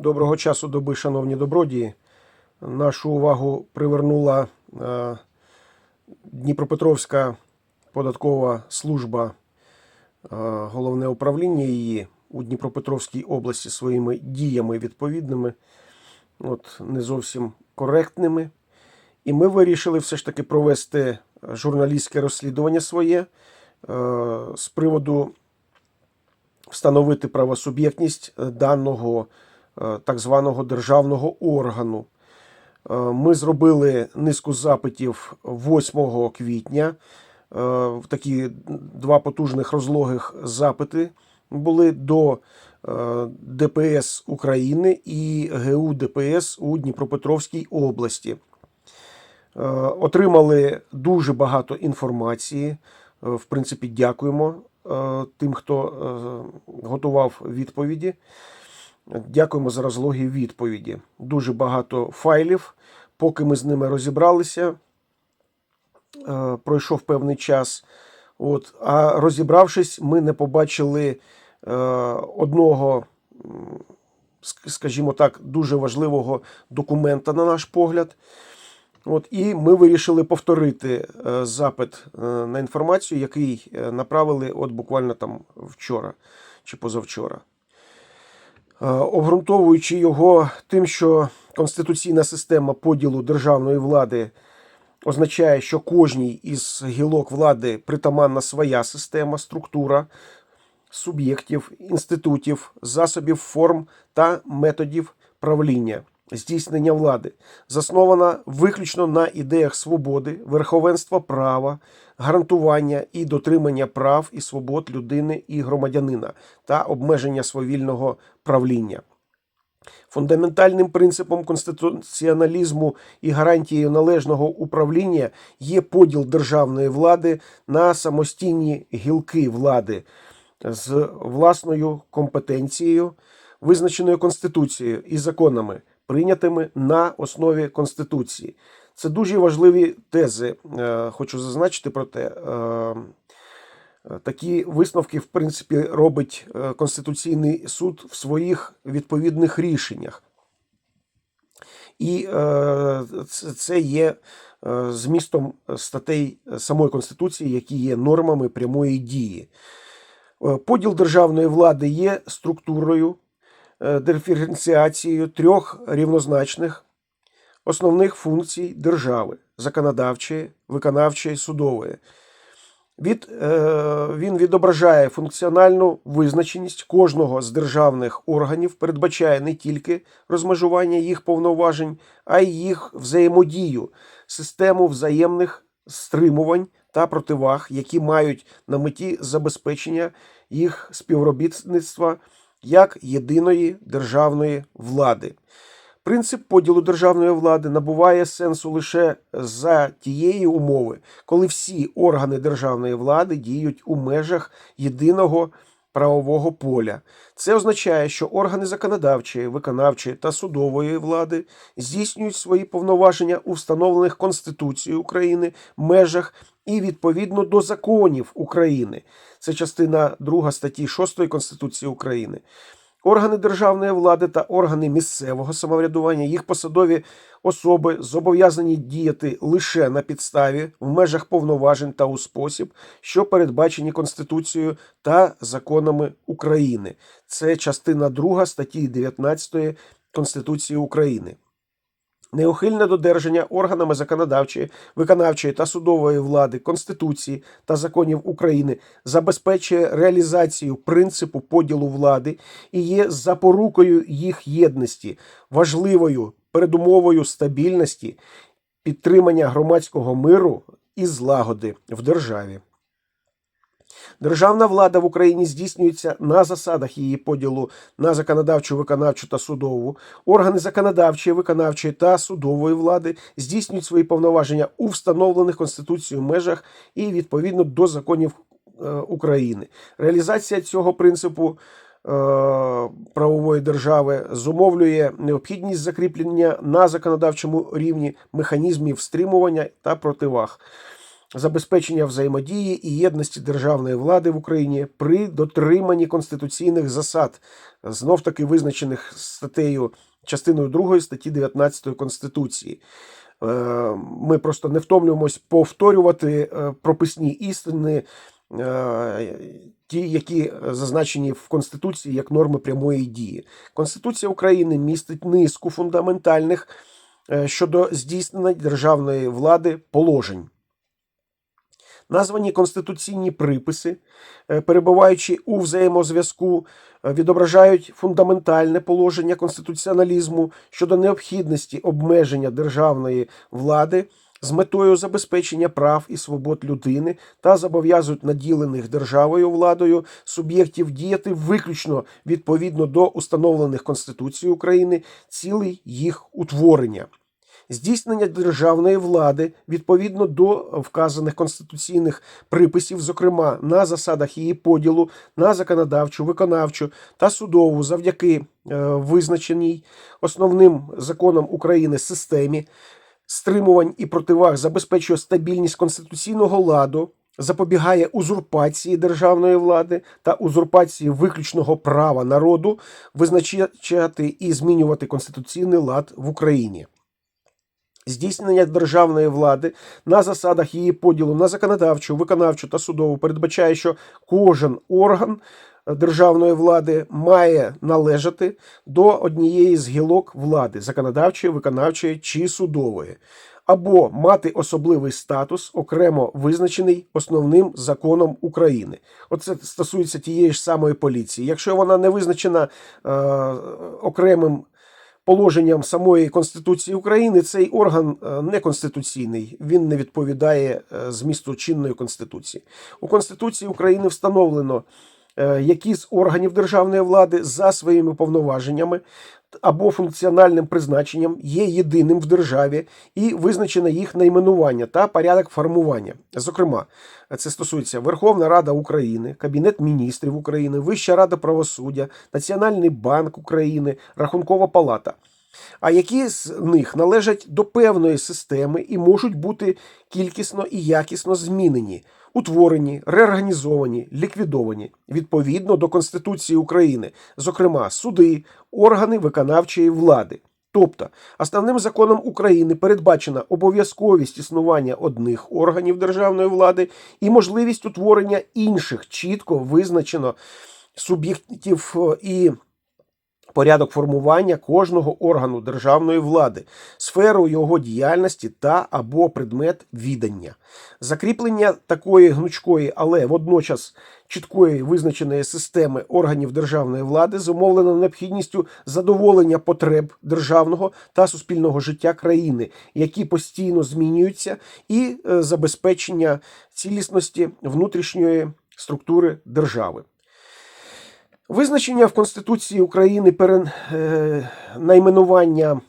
Доброго часу доби, шановні добродії. Нашу увагу привернула е, Дніпропетровська податкова служба, е, головне управління її у Дніпропетровській області своїми діями відповідними, от, не зовсім коректними. І ми вирішили все ж таки провести журналістське розслідування своє е, з приводу встановити правосуб'єктність даного так званого державного органу. Е, Ми зробили низку запитів 8 квітня. Е, такі два потужних розлогих запити були до е, ДПС України і ГУ ДПС у Дніпропетровській області. Е, Отримали дуже багато інформації. Е, В принципі, дякуємо е, тим, хто е, готував відповіді. Дякуємо за розлогі відповіді. Дуже багато файлів. Поки ми з ними розібралися, е, пройшов певний час. От, а розібравшись, ми не побачили е, одного, скажімо так, дуже важливого документа, на наш погляд. От, і ми вирішили повторити е, запит на інформацію, який направили от буквально там вчора чи позавчора. Е, обґрунтовуючи його тим, що конституційна система поділу державної влади означає, що кожній із гілок влади притаманна своя система, структура суб'єктів, інститутів, засобів, форм та методів правління, здійснення влади, заснована виключно на ідеях свободи, верховенства права, гарантування і дотримання прав і свобод людини і громадянина та обмеження свавільного правління. Фундаментальним принципом конституціоналізму і гарантією належного управління є поділ державної влади на самостійні гілки влади з власною компетенцією, визначеною Конституцією і законами, прийнятими на основі Конституції. Це дуже важливі тези. Е, Хочу зазначити про те. Е, Такі висновки, в принципі, робить е, Конституційний суд в своїх відповідних рішеннях. І це- є змістом статей самої Конституції, які є нормами прямої дії. Поділ державної влади є структурою, диференціацією трьох рівнозначних основних функцій держави: законодавчої, виконавчої, судової. Від, е, він відображає функціональну визначеність кожного з державних органів, передбачає не тільки розмежування їх повноважень, а й їх взаємодію, систему взаємних стримувань та противаг, які мають на меті забезпечення їх співробітництва як єдиної державної влади. Принцип поділу державної влади набуває сенсу лише за тієї умови, коли всі органи державної влади діють у межах єдиного правового поля. Це означає, що органи законодавчої, виконавчої та судової влади здійснюють свої повноваження у встановлених Конституцією України межах і відповідно до законів України. Це частина 2 статті 6 Конституції України. Органи державної влади та органи місцевого самоврядування, їх посадові особи зобов'язані діяти лише на підставі в межах повноважень та у спосіб, що передбачені Конституцією та законами України. Це частина 2 статті 19 Конституції України. Неухильне додержання органами законодавчої, виконавчої та судової влади Конституції та законів України забезпечує реалізацію принципу поділу влади і є запорукою їх єдності, важливою передумовою стабільності, підтримання громадського миру і злагоди в державі. Державна влада в Україні здійснюється на засадах її поділу на законодавчу, виконавчу та судову. Органи законодавчої, виконавчої та судової влади здійснюють свої повноваження у встановлених Конституцією межах і відповідно до законів е, України. Реалізація цього принципу е, правової держави зумовлює необхідність закріплення на законодавчому рівні механізмів стримування та противаг. Забезпечення взаємодії і єдності державної влади в Україні при дотриманні конституційних засад, знов таки визначених статтею частиною 2 статті 19 Конституції. Е, Ми просто не втомлюємось повторювати е, прописні істини, е, ті, які зазначені в Конституції як норми прямої дії. Конституція України містить низку фундаментальних щодо здійснення державної влади положень. Названі конституційні приписи, е, перебуваючи у взаємозв'язку, е, відображають фундаментальне положення конституціоналізму щодо необхідності обмеження державної влади з метою забезпечення прав і свобод людини та зобов'язують наділених державою владою суб'єктів діяти виключно відповідно до установлених Конституцією України цілей їх утворення здійснення державної влади відповідно до вказаних конституційних приписів, зокрема на засадах її поділу на законодавчу, виконавчу та судову, завдяки е, визначеній основним законом України системі стримувань і противаг забезпечує стабільність конституційного ладу. Запобігає узурпації державної влади та узурпації виключного права народу визначати і змінювати конституційний лад в Україні здійснення державної влади на засадах її поділу на законодавчу, виконавчу та судову передбачає, що кожен орган державної влади має належати до однієї з гілок влади законодавчої, виконавчої чи судової. Або мати особливий статус, окремо визначений основним законом України. Оце стосується тієї ж самої поліції. Якщо вона не визначена е, окремим положенням самої Конституції України цей орган е, неконституційний, він не відповідає е, змісту чинної конституції. У Конституції України встановлено, які з органів державної влади за своїми повноваженнями або функціональним призначенням є єдиним в державі і визначено їх найменування та порядок формування. Зокрема, це стосується Верховна Рада України, Кабінет міністрів України, Вища Рада правосуддя, Національний банк України, Рахункова палата. А які з них належать до певної системи і можуть бути кількісно і якісно змінені, утворені, реорганізовані, ліквідовані відповідно до Конституції України, зокрема суди, органи виконавчої влади. Тобто, основним законом України передбачена обов'язковість існування одних органів державної влади і можливість утворення інших чітко визначено суб'єктів е, і порядок формування кожного органу державної влади, сферу його діяльності та або предмет відання. Закріплення такої гнучкої, але водночас чіткої визначеної системи органів державної влади зумовлено необхідністю задоволення потреб державного та суспільного життя країни, які постійно змінюються, і е, забезпечення цілісності внутрішньої структури держави. Визначення в Конституції України перенайменування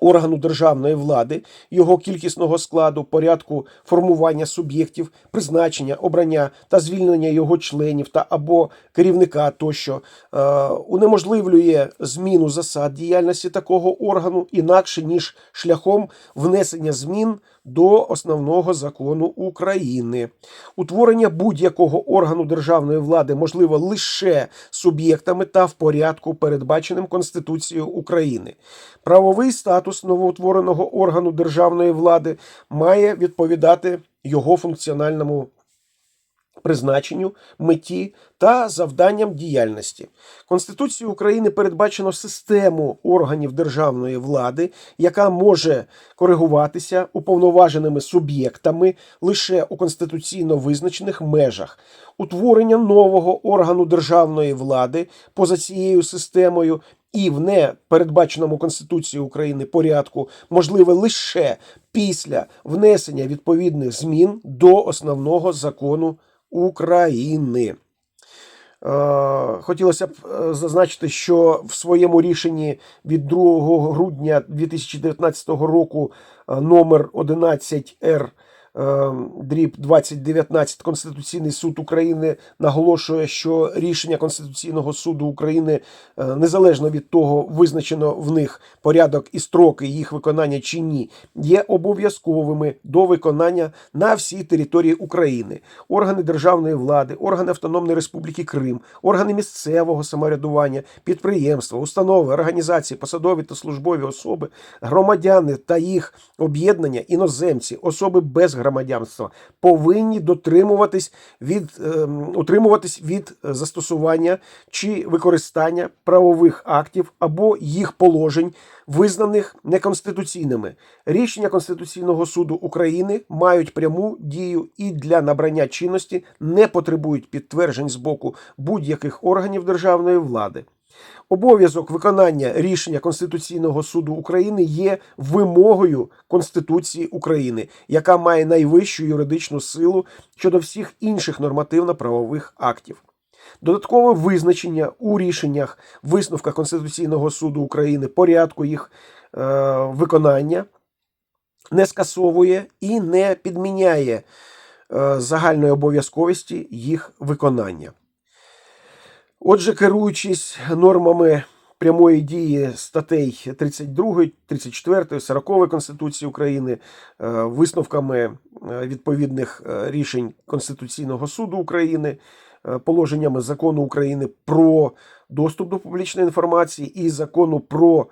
органу державної влади, його кількісного складу, порядку формування суб'єктів, призначення, обрання та звільнення його членів та або керівника тощо е, унеможливлює зміну засад діяльності такого органу інакше ніж шляхом внесення змін до основного закону України. Утворення будь-якого органу державної влади можливо лише суб'єктами та в порядку, передбаченим Конституцією України. Правовий статус новоутвореного органу державної влади має відповідати його функціональному призначенню, меті та завданням діяльності. Конституцією України передбачено систему органів державної влади, яка може коригуватися уповноваженими суб'єктами лише у конституційно визначених межах. Утворення нового органу державної влади поза цією системою. І в непередбаченому Конституцією України порядку можливе лише після внесення відповідних змін до основного закону України. Е, хотілося б е, зазначити, що в своєму рішенні від 2 грудня 2019 року е, номер 11 Р дріб 2019 Конституційний суд України наголошує, що рішення Конституційного суду України е, незалежно від того, визначено в них порядок і строки їх виконання чи ні, є обов'язковими до виконання на всій території України. Органи державної влади, органи Автономної Республіки Крим, органи місцевого самоврядування, підприємства, установи, організації, посадові та службові особи, громадяни та їх об'єднання, іноземці, особи без громадянства повинні дотримуватись від ем, утримуватись від е, застосування чи використання правових актів або їх положень, визнаних неконституційними. Рішення Конституційного суду України мають пряму дію і для набрання чинності не потребують підтверджень з боку будь-яких органів державної влади. Обов'язок виконання рішення Конституційного суду України є вимогою Конституції України, яка має найвищу юридичну силу щодо всіх інших нормативно-правових актів. Додаткове визначення у рішеннях висновка Конституційного суду України порядку їх е, виконання не скасовує і не підміняє е, загальної обов'язковості їх виконання. Отже, керуючись нормами прямої дії статей 32, 34, 40 Конституції України, е, висновками е, відповідних е, рішень Конституційного суду України, положеннями закону України про доступ до публічної інформації і закону про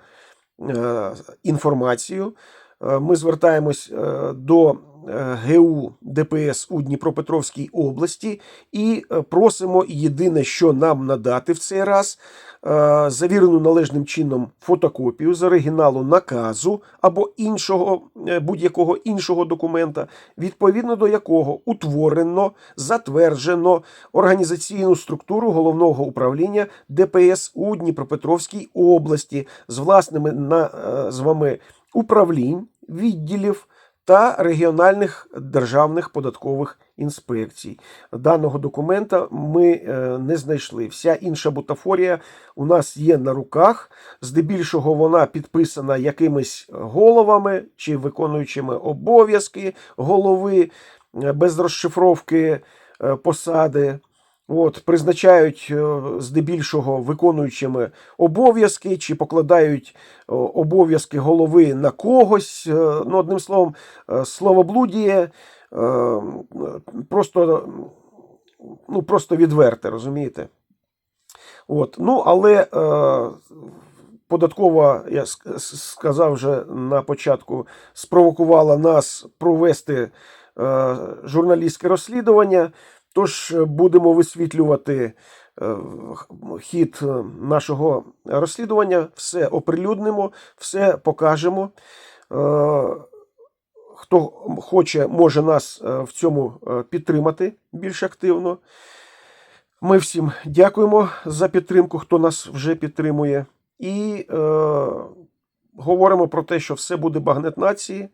інформацію, ми звертаємось до ГУ ДПС у Дніпропетровській області. І е, просимо єдине, що нам надати в цей раз, е, завірену належним чином фотокопію з оригіналу наказу або іншого е, будь-якого іншого документа, відповідно до якого утворено, затверджено організаційну структуру головного управління ДПС у Дніпропетровській області з власними назвами управлінь, відділів та регіональних державних податкових інспекцій. Даного документа ми е, не знайшли. Вся інша бутафорія у нас є на руках. Здебільшого вона підписана якимись головами чи виконуючими обов'язки голови е, без розшифровки е, посади. От, призначають е, здебільшого виконуючими обов'язки чи покладають обов'язки голови на когось. Е, Ну, одним словом, е, словоблудіє е, просто, ну, просто відверте, розумієте? От, ну, але е, податкова, я сказав вже на початку, спровокувала нас провести е, журналістське розслідування. Тож е, будемо висвітлювати е, хід е, нашого розслідування, все оприлюднимо, все покажемо. Хто хоче, може нас в цьому підтримати більш активно. Ми всім дякуємо за підтримку, хто нас вже підтримує. І е, говоримо про те, що все буде багнет нації.